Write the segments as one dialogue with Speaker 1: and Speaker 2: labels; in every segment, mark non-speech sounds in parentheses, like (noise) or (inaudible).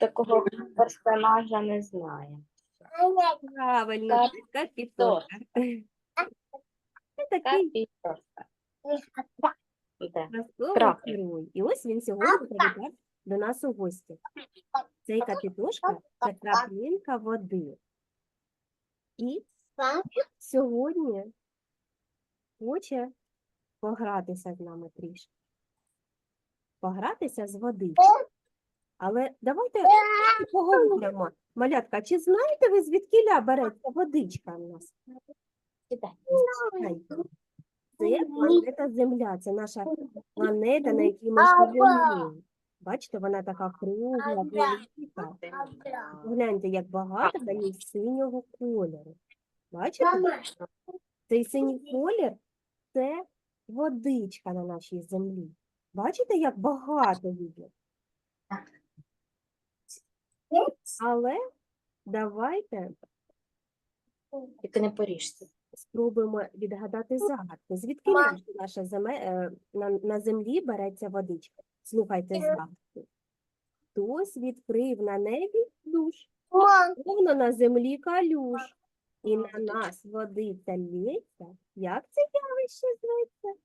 Speaker 1: такого персонажа не знаю.
Speaker 2: Правильно, це капітошка. Це такий
Speaker 1: Капітошка. Да.
Speaker 2: І ось він сьогодні завітав до нас у гості. Цей капітошка це краплинка води. І сьогодні хоче погратися з нами трішки. Погратися з водичкою. Але давайте поговоримо. Малятка, чи знаєте ви, звідкіля береться водичка в нас? Це планета Земля, це наша планета, на якій ми живемо. Бачите, вона така кругла, велика. Гляньте, як багато на ній синього кольору. Бачите? Цей синій колір це водичка на нашій землі. Бачите, як багато її? Але давайте
Speaker 1: Тільки не поріжся.
Speaker 2: спробуємо відгадати загадку. Звідки
Speaker 3: Ма.
Speaker 2: наша земе, е, на, на землі береться водичка? Слухайте загадку. Хтось відкрив на небі душ, повно на землі калюш, і на нас водиця лється. Як це явище зветься?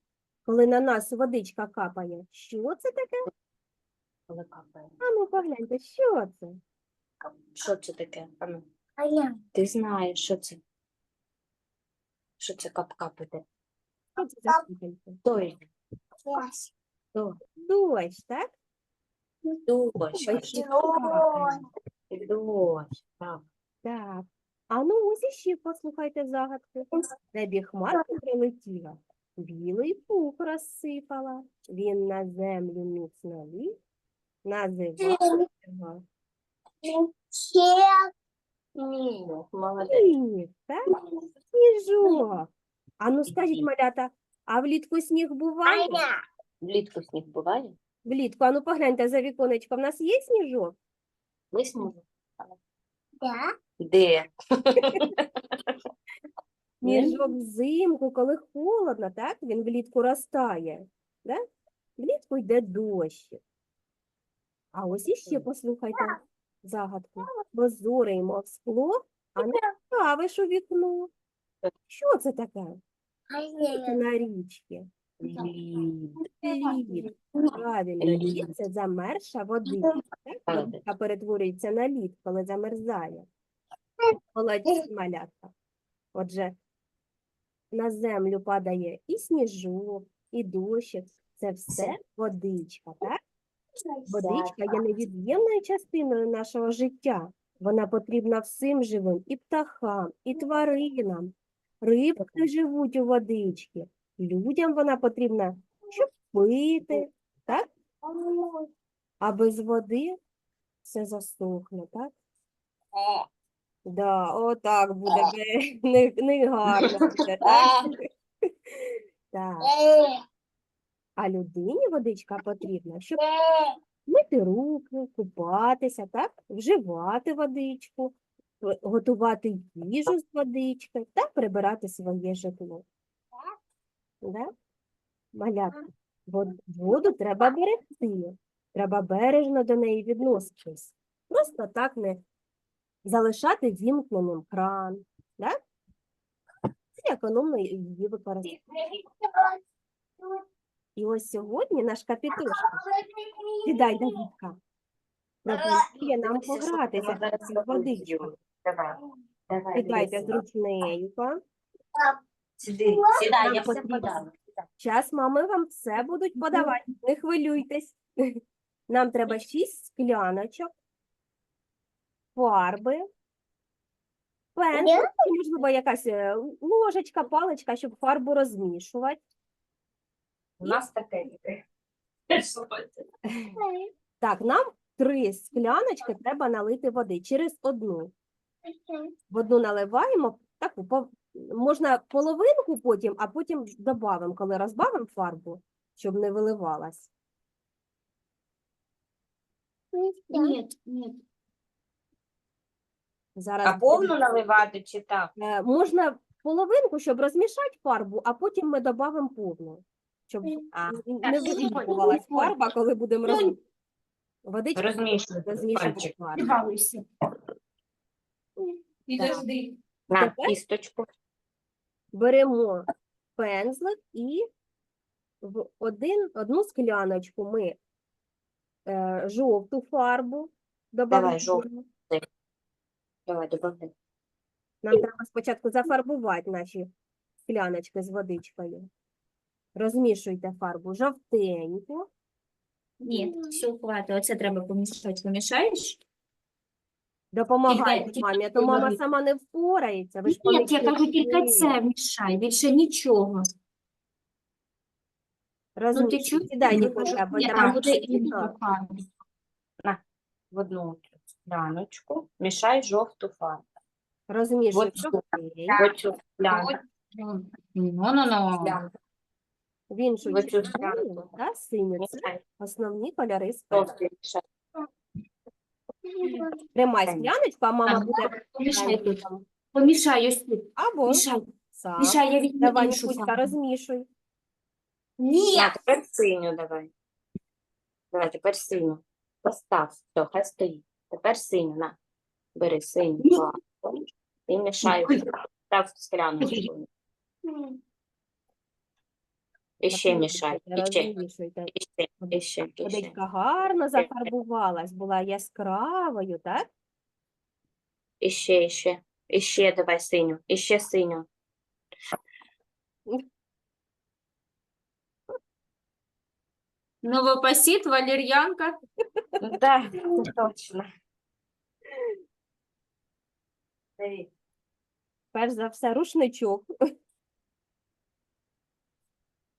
Speaker 2: Коли на нас водичка капає, що це таке?
Speaker 1: Коли капає.
Speaker 2: А ну погляньте, що це?
Speaker 1: Що це таке? Ану, ти знаєш, що це? Що це? Хто?
Speaker 2: Дощ, так?
Speaker 1: Дощ.
Speaker 2: Дощ.
Speaker 1: Так.
Speaker 2: Так. А ну ось іще послухайте загадку. Небі хмарка прилетіла, білий пух розсипала. Він на землю міцно ліг, називав його
Speaker 1: Молодець.
Speaker 2: сніг, так? Сніжок. А ну скажіть, малята, а влітку сніг буває?
Speaker 1: Влітку сніг буває?
Speaker 2: Влітку, а ну погляньте за віконечко, в нас є сніжок?
Speaker 1: Ми сніг? Де? Ні?
Speaker 2: Сніжок взимку, коли холодно, так? Він влітку розтає. Да? Влітку йде дощ. А ось іще послухайте загадку. Прозорий, мов скло, а не ставиш у вікно. Що це таке? Це на річці.
Speaker 1: Лід.
Speaker 2: Правильно, лід це замерша водичка. так? Перетворюється на лід, коли замерзає. Молодці малятка. Отже, на землю падає і сніжок, і дощик. Це все водичка, так? Водичка є невід'ємною частиною нашого життя. Вона потрібна всім живим, і птахам, і тваринам. Рибки живуть у водичці. Людям вона потрібна, щоб пити, так? А без води все засохне, так? Да, отак буде не, не, не гарно буде, так? (laughs) так. А людині водичка потрібна, щоб мити руки, купатися, так? вживати водичку, готувати їжу з водички та прибирати своє житло. Да? Малятка, воду треба берегти, треба бережно до неї відноситись. Просто так не залишати вімкненим кран. Да? І економно її використовувати. І ось сьогодні наш капітошка Сідай, Давідка. Пропонує нам погратися
Speaker 1: зараз. Давай. Давай.
Speaker 2: Сідайте зручненько.
Speaker 1: Сідай, я подам.
Speaker 2: Час мами вам все будуть подавати. Не хвилюйтесь. (laughs) Нам треба шість скляночок, фарби, пензлик, можливо, якась е, ложечка, паличка, щоб фарбу розмішувати.
Speaker 1: У нас таке.
Speaker 2: Так, нам три скляночки треба налити води через одну. В одну наливаємо, таку пов- можна половинку потім, а потім додамо, коли розбавимо фарбу, щоб не виливалась.
Speaker 3: Нет, нет.
Speaker 2: Зараз
Speaker 1: А повну наливати чи так?
Speaker 2: е, можна половинку, щоб розмішати фарбу, а потім ми додамо повну, щоб
Speaker 1: А,
Speaker 2: не
Speaker 1: сьогодні.
Speaker 2: фарба, коли будемо робити. Водичка
Speaker 1: Розмішуйте
Speaker 2: розмішувати
Speaker 1: пальчик.
Speaker 2: фарбу. Підожди.
Speaker 1: На
Speaker 2: Тепер?
Speaker 1: кісточку.
Speaker 2: Беремо пензлик і в один, одну скляночку ми е, жовту фарбу додаємо.
Speaker 1: жовту. Давай, добавляй.
Speaker 2: Нам треба спочатку зафарбувати наші скляночки з водичкою. Розмішуйте фарбу жовтеньку.
Speaker 3: Ні, все, хватить. Оце треба помішати. Помішаєш?
Speaker 2: Допомагайте
Speaker 3: тільки
Speaker 2: мамі, а то мама сама не впорається. Ви ж
Speaker 3: Ні, я кажу,
Speaker 2: помічники.
Speaker 3: тільки це вмішай, більше нічого. Ну, ти
Speaker 2: Розумію.
Speaker 3: чуєш?
Speaker 2: Сідай,
Speaker 3: Ні,
Speaker 2: буде
Speaker 3: фарба.
Speaker 1: В одну цю скляночку. Мішай жовту фарбу.
Speaker 2: Розмішуй
Speaker 1: Оцю.
Speaker 2: жовтий,
Speaker 1: Оцю склянку.
Speaker 3: Ну-ну-ну.
Speaker 1: склянку.
Speaker 2: в іншу
Speaker 1: в оцю
Speaker 2: червону та синю. Це основні кольори спекту. Тримай скляночку, а мама буде
Speaker 3: Помішай тут. Помішай ось тут.
Speaker 2: або
Speaker 3: Мішай.
Speaker 2: сам.
Speaker 3: Мішай, я візьму
Speaker 2: Давай,
Speaker 3: іншу
Speaker 2: Нікуська, розмішуй.
Speaker 3: Ні.
Speaker 1: Тепер синю давай. Давай, тепер синю. Постав. Все, хай стоїть. Тепер синю, на. Бери синю
Speaker 3: Ні.
Speaker 1: і мішай.
Speaker 3: Ой.
Speaker 1: Став. І ще мішай. І ще, і ще, і ще, і ще.
Speaker 2: Водичка гарно зафарбувалась, була яскравою, так?
Speaker 1: І ще, і ще. І ще давай синю. І ще синю.
Speaker 3: Новопосіт, валер'янка.
Speaker 1: Да, точно.
Speaker 2: Перш за все, рушничок.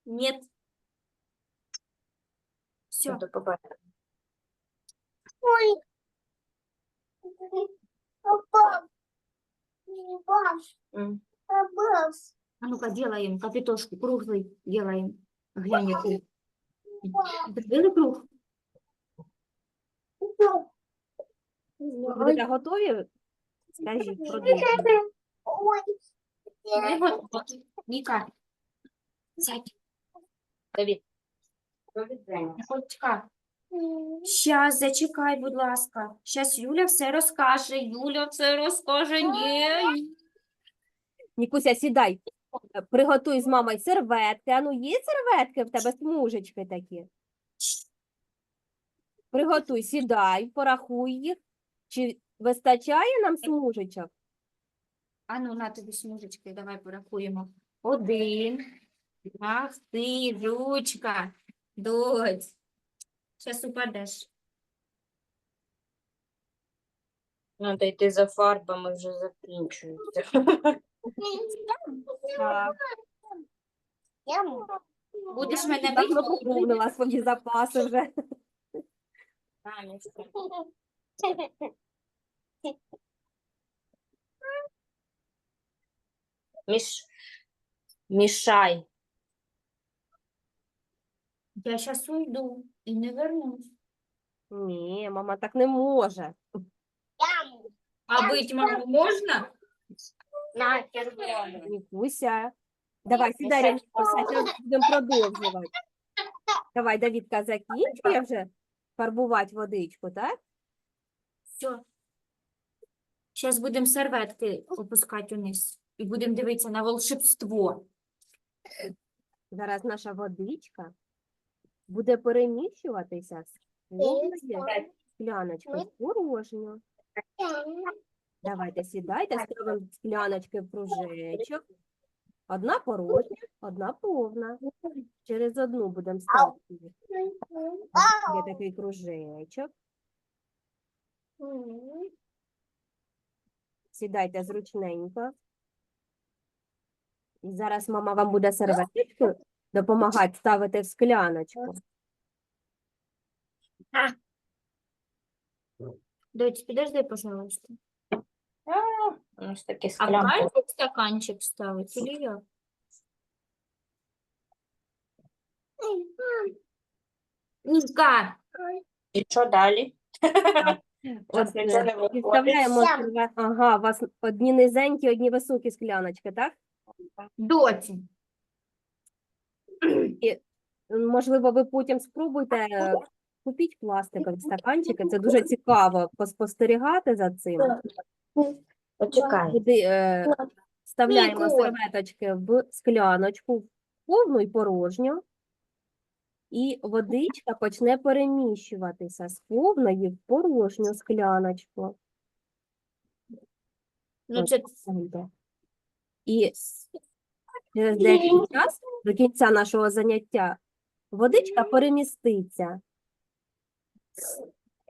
Speaker 3: Ні. Все.
Speaker 1: До побачення.
Speaker 4: Ой. Попав.
Speaker 1: М.
Speaker 4: Попав.
Speaker 3: А ну-ка, делаем капитошку круглый. Делаем. Глянь, який. Зробили круг?
Speaker 2: Будете готові? Скажіть, продовжуйте.
Speaker 4: Ой.
Speaker 3: Не готово. Ніка. Сядь.
Speaker 1: Давід. Давід,
Speaker 3: Щас, зачекай, будь ласка. Щас Юля все розкаже. Юля все розкаже. Ні.
Speaker 2: Нікуся, сідай. Приготуй з мамою серветки. А ну є серветки в тебе смужечки такі? Приготуй, сідай, порахуй їх. Чи вистачає нам смужечок?
Speaker 3: А ну, на тобі смужечки, давай порахуємо. Один. Ах ти, ручка. Дочь. Щас упадеш.
Speaker 1: Надо йти за фарбами, вже закінчується.
Speaker 2: Так,
Speaker 3: Будеш мене
Speaker 2: давно
Speaker 3: виховувати?
Speaker 2: поповнила свої запаси вже.
Speaker 1: Міш... Мішай.
Speaker 3: Я щас уйду і не вернусь.
Speaker 2: Ні, мама так не може.
Speaker 3: А бить маму можна?
Speaker 1: На червону.
Speaker 2: Давай, сідай. Зараз будемо продовжувати. Давай, Давідка, закінчує вже фарбувати водичку, так?
Speaker 3: Все. Зараз будемо серветки опускати вниз. І будемо дивитися на волшебство.
Speaker 2: Зараз наша водичка буде переміщуватися з повної скляночки в порожню. Давайте сідайте, ставимо скляночки в кружечок. Одна порожня, одна повна. Через одну будемо ставити. Є такий кружечок. Сідайте зручненько. І зараз мама вам буде серветочку допомагати ставити в скляночку.
Speaker 3: Дочь, підожди, пожалуйста.
Speaker 1: Ну, ж таки
Speaker 3: А каждый стаканчик ставить или я? Ника,
Speaker 1: І що далі? (laughs)
Speaker 2: От,
Speaker 1: нічого не
Speaker 2: е,
Speaker 1: виходить.
Speaker 2: Підставляємо Ага, у вас одні низенькі, одні високі скляночки, так? (clears throat)
Speaker 3: доті.
Speaker 2: Можливо, ви потім спробуйте купіть пластикові стаканчики. Це дуже цікаво поспостерігати за цим.
Speaker 1: Почекай.
Speaker 2: Туди е, вставляємо серветочки в скляночку, повну і порожню, і водичка почне переміщуватися з повної в порожню скляночку.
Speaker 3: Ну, це.
Speaker 2: І через деякий час, до кінця нашого заняття, водичка переміститься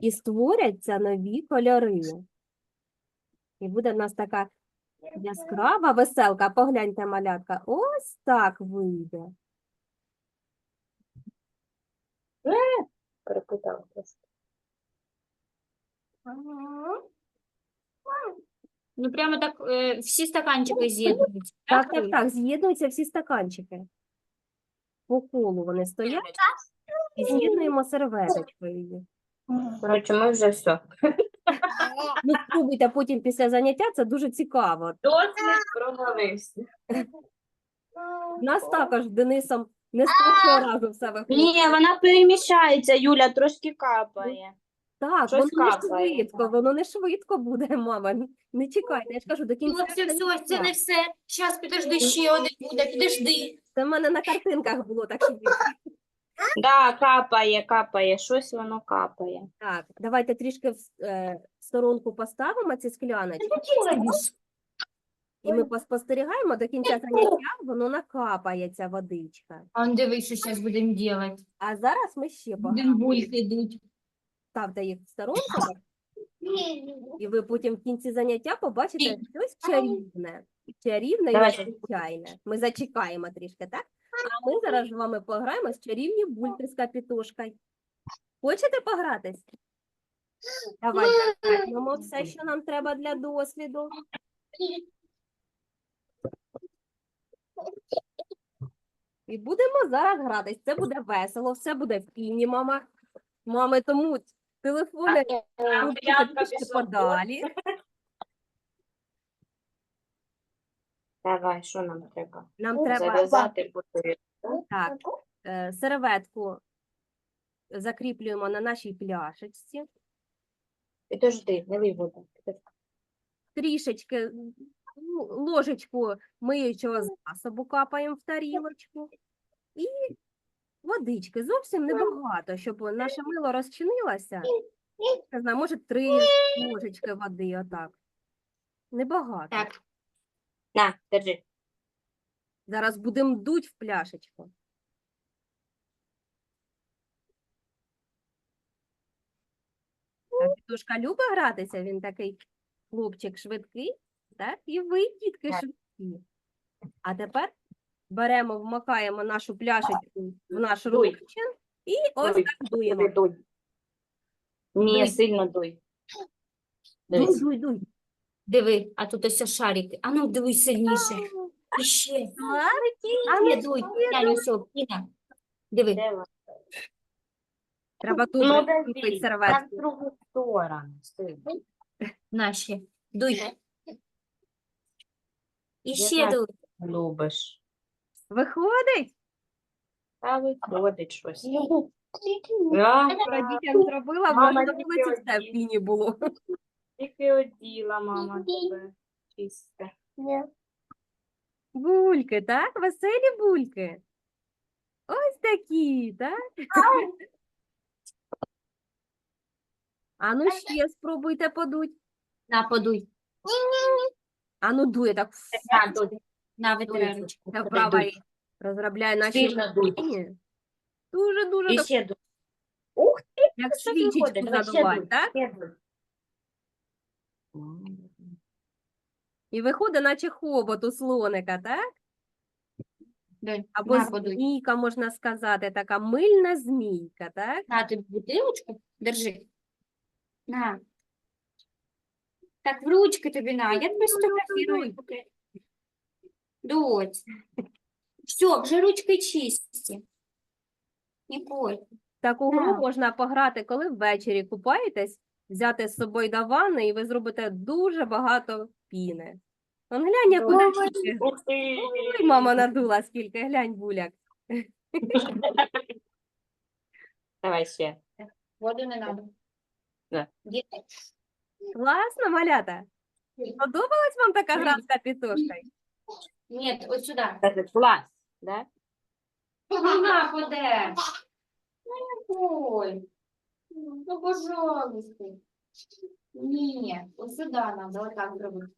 Speaker 2: і створяться нові кольори. І буде в нас така яскрава веселка. Погляньте, малятка, ось так вийде.
Speaker 1: Перепутала просто.
Speaker 3: Ну прямо так е, всі стаканчики з'єднуються.
Speaker 2: Так, так, так, з'єднуються всі стаканчики. По колу вони стоять і з'єднуємо серветочкою.
Speaker 1: Коротше, ми вже все.
Speaker 2: Ну, спробуйте потім після заняття, це дуже цікаво.
Speaker 1: Досвід провалився.
Speaker 2: У нас також з Денисом не з першого разу все виходить.
Speaker 1: Ні, вона переміщається, Юля, трошки капає.
Speaker 2: Так,
Speaker 1: щось
Speaker 2: воно не
Speaker 1: капає,
Speaker 2: швидко,
Speaker 1: так.
Speaker 2: воно не швидко буде, (laughs) мама. Не чекайте, я ж кажу, до кінця.
Speaker 3: Хлопці, все, це не все. Щас, підожди, ще один буде, підожди.
Speaker 2: Це в мене на картинках було так. що
Speaker 1: Да, капає, капає, щось воно капає.
Speaker 2: Так, давайте трішки в с- е, сторонку поставимо ці скляночки, і ми поспостерігаємо до кінця заняття, воно накапає ця водичка.
Speaker 3: А он дивись, що зараз будемо робити.
Speaker 2: А зараз ми ще
Speaker 3: Будемо бульки йдуть.
Speaker 2: Ставте їх в сторонку, і ви потім в кінці заняття побачите щось чарівне. Чарівне і
Speaker 1: Давайте.
Speaker 2: Ми зачекаємо трішки, так? А ми зараз з вами пограємо з чарівні бульки з капітошкою. Хочете погратись? Давайте візьмемо все, що нам треба для досліду. І будемо зараз гратись. Це буде весело, все буде в кіні, мама. Мами, тому телефони трішки подалі.
Speaker 1: Давай, що нам треба?
Speaker 2: Нам треба
Speaker 1: Зав'язати бутиль.
Speaker 2: так, е, серветку закріплюємо на нашій пляшечці.
Speaker 1: Підожди, не лий воду.
Speaker 2: Трішечки ну, ложечку миючого засобу капаємо в тарілочку. І водички зовсім небагато, щоб наше мило розчинилося. Не знаю, може, три ложечки води, отак. Небагато.
Speaker 3: Так,
Speaker 1: На, держи.
Speaker 2: Зараз будемо дуть в пляшечку. А Петушка любить гратися, він такий хлопчик швидкий, так? І ви, дітки, швидкі. А тепер беремо, вмикаємо нашу пляшечку в наш
Speaker 1: Дуй.
Speaker 2: і ось
Speaker 1: Дуй.
Speaker 2: так дуємо.
Speaker 1: Дуй. Ні,
Speaker 2: Дуй.
Speaker 1: сильно дуй.
Speaker 2: Дуй,
Speaker 1: Дивись.
Speaker 2: дуй, дуй.
Speaker 3: диви, а тут ось шарики. А ну, дивись сильніше. І ще.
Speaker 2: А ну,
Speaker 3: Ще дуй. Глянь, ось, Піна. Диви.
Speaker 1: Де вона?
Speaker 2: Треба тут
Speaker 1: Ну,
Speaker 2: закріпити
Speaker 1: дивись,
Speaker 2: серветку.
Speaker 1: другу сторону. сильно.
Speaker 3: Наші. Дуй. І ще дуй.
Speaker 1: Любиш.
Speaker 2: Виходить?
Speaker 1: Та виходить щось. А,
Speaker 2: Вчора дітям зробила, в
Speaker 1: Мама
Speaker 2: мене на
Speaker 1: тільки
Speaker 2: вулиці все в
Speaker 1: одні.
Speaker 2: піні було.
Speaker 1: Тільки оділа мама тебе. Чисте.
Speaker 2: Бульки, так? Веселі бульки. Ось такі, так? (laughs) А ну ще спробуйте подуть.
Speaker 3: На, подуй.
Speaker 2: А ну дує так.
Speaker 1: На, дуй.
Speaker 3: На,
Speaker 2: вправа і розробляє наші
Speaker 1: Сильно дуй.
Speaker 2: Дуже-дуже
Speaker 1: І
Speaker 2: так,
Speaker 1: ще дуй.
Speaker 2: як
Speaker 1: Що
Speaker 2: свічечку
Speaker 1: виходить? Давай ще
Speaker 2: задувати,
Speaker 1: дуй,
Speaker 2: так?
Speaker 1: ще дуй.
Speaker 2: І виходить, наче хобот у слоника, так?
Speaker 3: Дуй.
Speaker 2: Або
Speaker 3: На, подуй.
Speaker 2: змійка, можна сказати, така мильна змійка, так?
Speaker 3: На, ти бутилочку, держи. На. Так, в ручки тобі на, я тебе сфотографірую. Доць. Все, вже ручки чисті. Ніколь.
Speaker 2: Таку гру
Speaker 3: Так.
Speaker 2: можна пограти, коли ввечері купаєтесь, взяти з собою до ванни, і ви зробите дуже багато піни. Он глянь, як
Speaker 1: Ой.
Speaker 2: удачі.
Speaker 1: Ух ти!
Speaker 2: Ой, мама надула скільки, глянь, буляк. (laughs)
Speaker 1: Давай ще.
Speaker 3: Воду не надо.
Speaker 1: Да.
Speaker 2: Класно, малята. Подобалась вам така гра з капітошкою?
Speaker 3: Ні, ось сюди.
Speaker 1: Це клас, да?
Speaker 3: Вона ходе. Ой, ну, пожалуйста. Ні, ось сюди надо, отак зробити.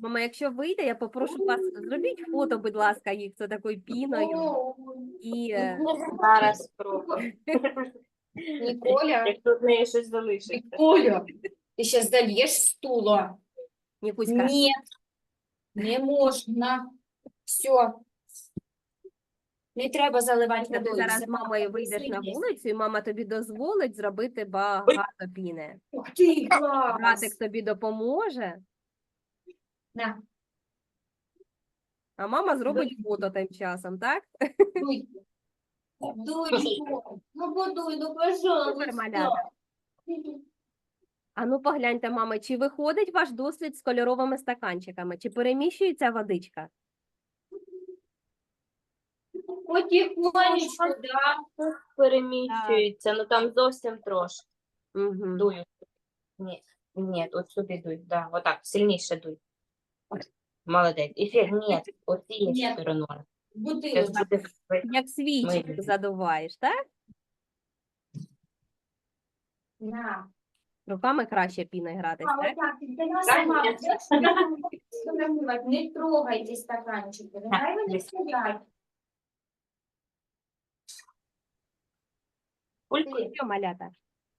Speaker 2: Мама, якщо вийде, я попрошу вас, зробіть фото, будь ласка, їх з такою піною. І е,
Speaker 1: Зараз спробую. (laughs)
Speaker 3: Ніколя.
Speaker 1: Як тут в неї щось залишиться.
Speaker 3: Ніколя, ти ще зальєш стула.
Speaker 2: Нікуська,
Speaker 3: Ні, не можна. Все. Не треба заливати
Speaker 2: ти
Speaker 3: водою.
Speaker 2: зараз мамою вийдеш на вулицю, і мама тобі дозволить зробити багато піни.
Speaker 3: Ух ти, клас.
Speaker 2: Братик тобі допоможе,
Speaker 3: На,
Speaker 2: а мама зробить фото тим часом, так?
Speaker 3: дуй. (laughs) Дуречко, ну подуй, ну пожалуйста.
Speaker 2: Супер, малята. А ну погляньте, мама, чи виходить ваш дослід з кольоровими стаканчиками, чи переміщується водичка?
Speaker 3: Потихонечку, да.
Speaker 1: Переміщується, ну там зовсім трошки.
Speaker 2: Угу.
Speaker 1: Дую. Ні, ні, от сюди дуй. Да, отак, сильніше дуй. Молодець. Ще, ні, оцією
Speaker 3: Ні.
Speaker 1: стороною. Це
Speaker 3: Бутилочку.
Speaker 1: буде
Speaker 2: Як свічку
Speaker 1: Ми-
Speaker 2: задуваєш, так?
Speaker 3: На.
Speaker 2: Руками краще піною гратись, так?
Speaker 3: Не трогай ці стаканчики. Нехай вони.
Speaker 2: Що, малята?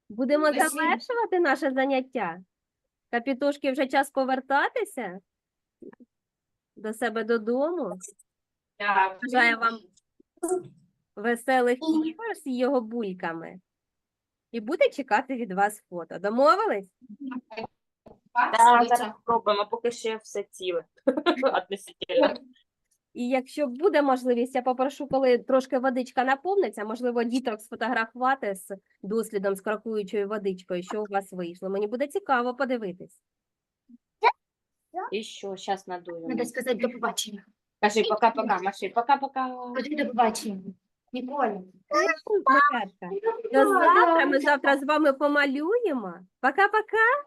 Speaker 2: Будемо
Speaker 3: Спасибо.
Speaker 2: завершувати наше заняття. Капітошки вже час повертатися до себе додому. Бажаю вам веселих ігор з його бульками. І буде чекати від вас фото. Домовились?
Speaker 1: Так, зараз спробуємо, поки ще все ціле. (laughs) Относительно.
Speaker 2: І якщо буде можливість, я попрошу, коли трошки водичка наповниться, можливо, діток сфотографувати з дослідом з крокуючою водичкою, що у вас вийшло. Мені буде цікаво подивитись.
Speaker 1: І що, зараз надуємо.
Speaker 3: Надо сказати до побачення.
Speaker 1: Кажи пока-пока, Маші, пока-пока.
Speaker 3: Кажи до побачення. Ніколя.
Speaker 2: До завтра ми завтра з вами помалюємо. Пока-пока.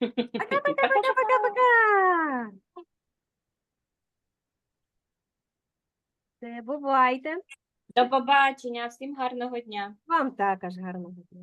Speaker 2: Пока-пока-пока-пока. Все, бувайте.
Speaker 1: До побачення, всім гарного дня.
Speaker 2: Вам також гарного дня.